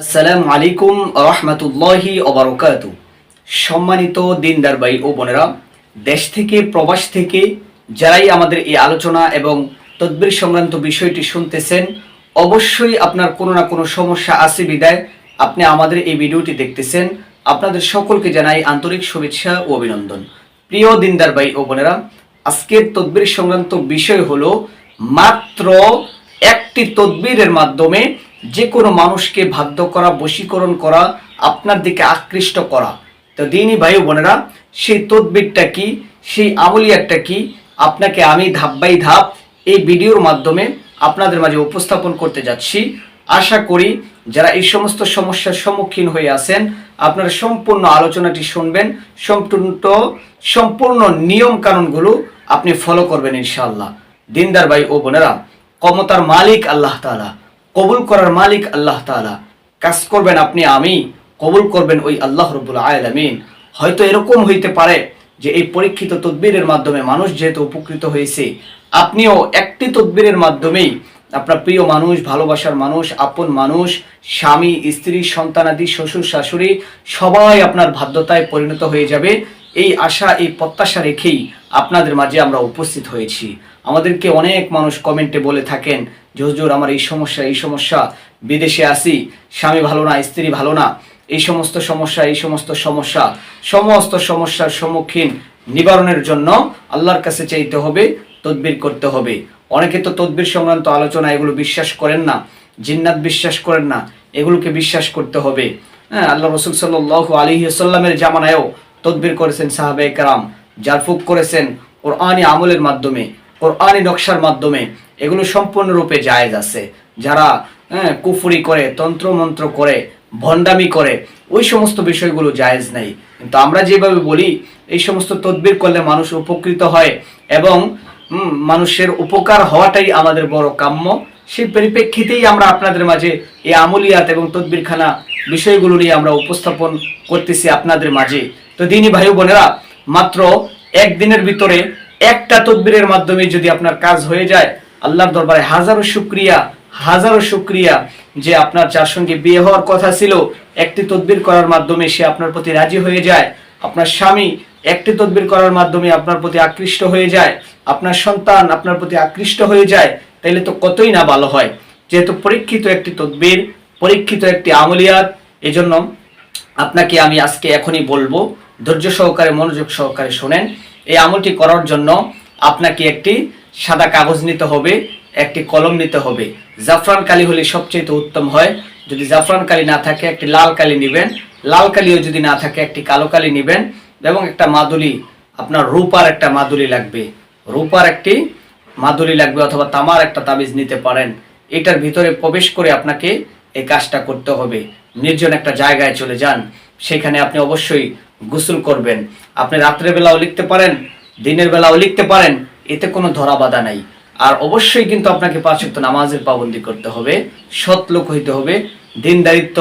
আসসালামু আলাইকুম রহমতুল্লাহি অবরকাত সম্মানিত দিনদার ভাই ও বোনেরা, দেশ থেকে, প্রবাস থেকে যারাই আমাদের এই আলোচনা এবং তদবির সংক্রান্ত বিষয়টি শুনতেছেন, অবশ্যই আপনার কোনো না কোনো সমস্যা আছে বিদায় আপনি আমাদের এই ভিডিওটি দেখতেছেন। আপনাদের সকলকে জানাই আন্তরিক শুভেচ্ছা ও অভিনন্দন। প্রিয় দিনদার ভাই ও বোনেরা, আজকের তদবির সংক্রান্ত বিষয় হলো মাত্র একটি তদবিরের মাধ্যমে যে কোনো মানুষকে বাধ্য করা, বশীকরণ করা, আপনার দিকে আকৃষ্ট করা। তো দিনই ভাই বোনেরা, সেই তদবিরটা কি, সেই আমলিয়াতটা কি, আপনাকে আমি ধাপ বাই ধাপ এই ভিডিওর মাধ্যমে আপনাদের মাঝে উপস্থাপন করতে যাচ্ছি। আশা করি যারা এই সমস্ত সমস্যার সম্মুখীন হয়ে আছেন, আপনারা সম্পূর্ণ আলোচনাটি শুনবেন, সম্পূর্ণ সম্পূর্ণ নিয়ম কানুনগুলো আপনি ফলো করবেন ইনশাআল্লাহ। দিনদার ভাই ও বোনেরা, ক্ষমতার মালিক আল্লাহ তাআলা। কবুল করার মালিক আল্লাহ তাআলা। কাজ করবেন আপনি, আমি কবুল করবেন ওই আল্লাহ রবুল আলামিন। হয়তো এরকম হইতে পারে যে এই পরীক্ষিত তদবিরের মাধ্যমে মানুষ যেহেতু উপকৃত হয়েছে, আপনিও একটি তদবিরের মাধ্যমেই আপনার প্রিয় মানুষ, ভালোবাসার মানুষ, আপন মানুষ, স্বামী, স্ত্রী সন্তানাদি শ্বশুর, শাশুড়ি, সবাই আপনার বাধ্যতায় পরিণত হয়ে যাবে। এই আশা, এই প্রত্যাশা রেখেই আপনাদের মাঝে আমরা উপস্থিত হয়েছি। আমাদেরকে অনেক মানুষ কমেন্টে বলে থাকেন যে হুজুর আমার এই সমস্যা এই সমস্যা, বিদেশে আসি স্বামী ভালো না, স্ত্রী ভালো না, এই সমস্ত সমস্যা, এই সমস্ত সমস্যা, সমস্ত সমস্যার সম্মুখীন নিবারণের জন্য আল্লাহর কাছে চাইতে হবে, তদবির করতে হবে। অনেকে তো তদবির সংক্রান্ত আলোচনা, এগুলো বিশ্বাস করেন না, জিন্নাত বিশ্বাস করেন না, এগুলোকে বিশ্বাস করতে হবে। হ্যাঁ আল্লাহ রসুল সাল্লাহ আলী সাল্লামের জামানায়ও তদবির করেছেন সাহাবে কারাম জারফুক করেছেন কোরআনী আমলের মাধ্যমে। কোরআনী নকশার মাধ্যমে এগুলো সম্পূর্ণরূপে জায়েজ আছে। যারা হ্যাঁ কুফুরি করে, তন্ত্রমন্ত্র করে, ভণ্ডামি করে, ওই সমস্ত বিষয়গুলো জায়েজ নেই। কিন্তু আমরা যেভাবে বলি, এই সমস্ত তদবির করলে মানুষ উপকৃত হয় এবং মানুষের উপকার হওয়াটাই আমাদের বড় কাম্য। সেই পরিপ্রেক্ষিতেই আমরা আপনাদের মাঝে এই আমলিয়াত এবং তদবিরখানা বিষয়গুলো নিয়ে আমরা উপস্থাপন করতেছি আপনাদের মাঝে। তো দিনই ভাই বোনেরা, মাত্র একদিনের ভিতরে একটা তদবিরের মাধ্যমে যদি আপনার কাজ হয়ে যায়, আল্লাহর দরবারে হাজারো শুক্রিয়া হাজারো শুক্রিয়া যে আপনার যার সঙ্গে বিয়ে হওয়ার কথা ছিল, একটি তদবির করার মাধ্যমে সে আপনার প্রতি রাজি হয়ে যায়। আপনার স্বামী একটি তদবির করার মাধ্যমে আপনার প্রতি আকৃষ্ট হয়ে যায়। আপনার সন্তান আপনার প্রতি আকৃষ্ট হয়ে যায়। তাইলে তো কতই না ভালো হয়। যেহেতু পরীক্ষিত একটি তদবির, পরীক্ষিত একটি আমলিয়াত, এজন্য আপনাকে আমি আজকে এখনই বলব, ধৈর্য সহকারে, মনোযোগ সহকারে শোনেন। এই আমলটি করার জন্য আপনাকে একটি সাদা কাগজ নিতে হবে, একটি কলম নিতে হবে। জাফরান কালি হলে সবচেয়ে উত্তম হয়। যদি জাফরান কালি না থাকে, একটি লাল কালি নেবেন। লাল কালিও যদি না থাকে, একটি কালো কালি নেবেন এবং একটা মাদুলি, আপনার রূপার একটা মাদুলি লাগবে। রূপার একটি মাদুলি লাগবে অথবা তামার একটা তাবিজ নিতে পারেন। এটার ভিতরে প্রবেশ করে আপনাকে এই কাজটা করতে হবে। নির্জন একটা জায়গায় চলে যান। সেখানে আপনি অবশ্যই গোসল করবেন। আপনি রাত্রের বেলাও লিখতে পারেন, দিনের বেলাও লিখতে পারেন, এতে কোনো ধরা বাধা নাই। আর অবশ্যই কিন্তু আপনাকে পাঁচ নামাজের পাবন্দি করতে হবে, সৎ লোক হইতে হবে দিনদারিত্ব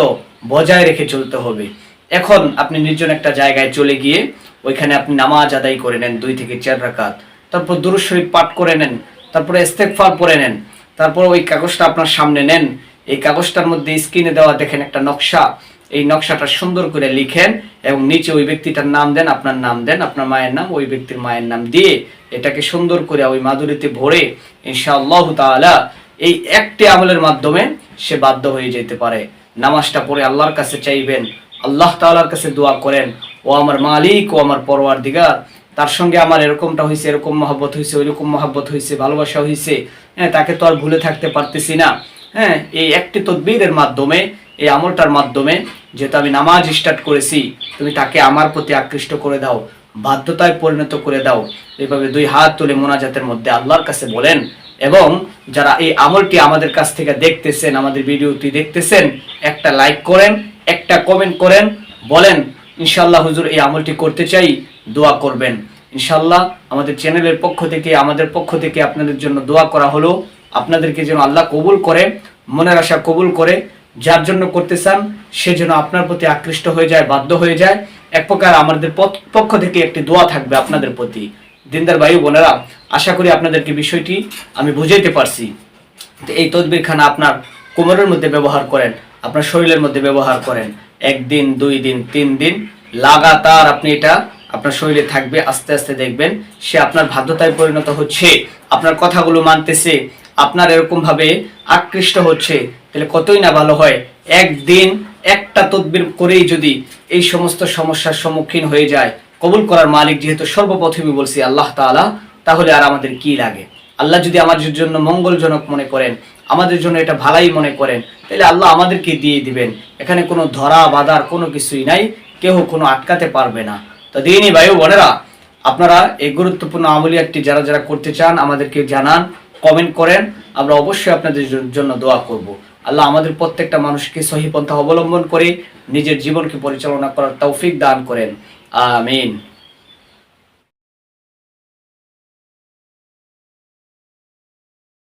বজায় রেখে চলতে হবে। এখন আপনি নির্জন একটা জায়গায় চলে গিয়ে ওইখানে আপনি নামাজ আদায় করে নেন দুই থেকে চার রাকাত। তারপর দুরুদ শরীফ পাঠ করে নেন, তারপরে ইস্তেগফার পরে নেন, তারপর ওই কাগজটা আপনার সামনে নেন, এই কাগজটার মধ্যে স্ক্রিনে দেওয়া দেখেন একটা নকশা এই নকশাটা সুন্দর করে লিখেন এবং নিচে ওই ব্যক্তিটার নাম দেন, আপনার নাম দেন, আপনার মায়ের নাম, ওই ব্যক্তির মায়ের নাম দিয়ে এটাকে সুন্দর করে ওই মাদুরিতে ভরে ইনশাআল্লাহ তাআলা এই একটি আমলের মাধ্যমে সে বাধ্য হয়ে যেতে পারে। নামাজটা পড়ে আল্লাহর কাছে চাইবেন, আল্লাহ তাআলার কাছে দোয়া করেন, ও আমার মালিক, ও আমার পরোয়ার দিগার তার সঙ্গে আমার এরকমটা হয়েছে এরকম মহাব্বত হয়েছে ওইরকম মহাব্বত হয়েছে ভালোবাসা হয়েছে হ্যাঁ তাকে তো আর ভুলে থাকতে পারতেছি না। হ্যাঁ এই একটি তদবিরের মাধ্যমে, এই আমলটার মাধ্যমে যেহেতু আমি নামাজ স্টার্ট করেছি, তুমি তাকে আমার প্রতি আকৃষ্ট করে দাও, বাধ্যতায় পরিণত করে দাও। এইভাবে দুই হাত তুলে মোনাজাতের মধ্যে আল্লাহর কাছে বলেন। এবং যারা এই আমলটি আমাদের কাছ থেকে দেখতেছেন, আমাদের ভিডিওটি দেখতেছেন, একটা লাইক করেন, একটা কমেন্ট করেন, বলেন ইনশাল্লাহ হুজুর, এই আমলটি করতে চাই, দোয়া করবেন। ইনশাল্লাহ আমাদের চ্যানেলের পক্ষ থেকে, আমাদের পক্ষ থেকে আপনাদের জন্য দোয়া করা হলো। আপনাদেরকে যেন আল্লাহ কবুল করে, মনের আশা কবুল করে যার জন্য করতে চান, সে যেন আপনার প্রতি আকৃষ্ট হয়ে যায়, বাধ্য হয়ে যায়। এক প্রকার আমাদের পক্ষ থেকে একটি দোয়া থাকবে আপনাদের প্রতি। দিনদার ভাই বোনেরা, আশা করি আপনাদেরকে বিষয়টি আমি বুঝাইতে পারছি। এই তদবির খানা আপনার কোমরের মধ্যে ব্যবহার করেন, আপনার শরীরের মধ্যে ব্যবহার করেন। একদিন, দুই দিন, তিন দিন, লাগাতার আপনি এটা আপনার শরীরে থাকবে, আস্তে আস্তে দেখবেন, সে আপনার বাধ্যতায় পরিণত হচ্ছে, আপনার কথাগুলো মানতেছে আপনার এরকম ভাবে আকৃষ্ট হচ্ছে, তাহলে কতই না ভালো হয়? একদিন একটা তদবির করেই যদি এই সমস্ত সমস্যার সম্মুখীন হয়ে যায়, কবুল করার মালিক যেহেতু সর্বপ্রথমই বলছি আল্লাহ তাআলা, তাহলে আর আমাদের কি লাগে? আল্লাহ যদি আমাদের জন্য মঙ্গলজনক মনে করেন, আমাদের জন্য এটা ভালাই মনে করেন, তাহলে আল্লাহ আমাদেরকে দিয়ে দিবেন। এখানে কোনো ধরা, বাধার কোনো কিছুই নাই কেউ কোনো আটকাতে পারবে না। তো দিনই ভাই বোনেরা, আপনারা এই গুরুত্বপূর্ণ আমলিয়াতটি যারা যারা করতে চান, আমাদেরকে জানান। কমেন্ট করেন, আমরা অবশ্যই আপনাদের জন্য দোয়া করব। আল্লাহ আমাদের প্রত্যেকটা মানুষকে সহি পন্থা অবলম্বন করে নিজের জীবনকে পরিচালনা করার তৌফিক দান করেন। আমিন।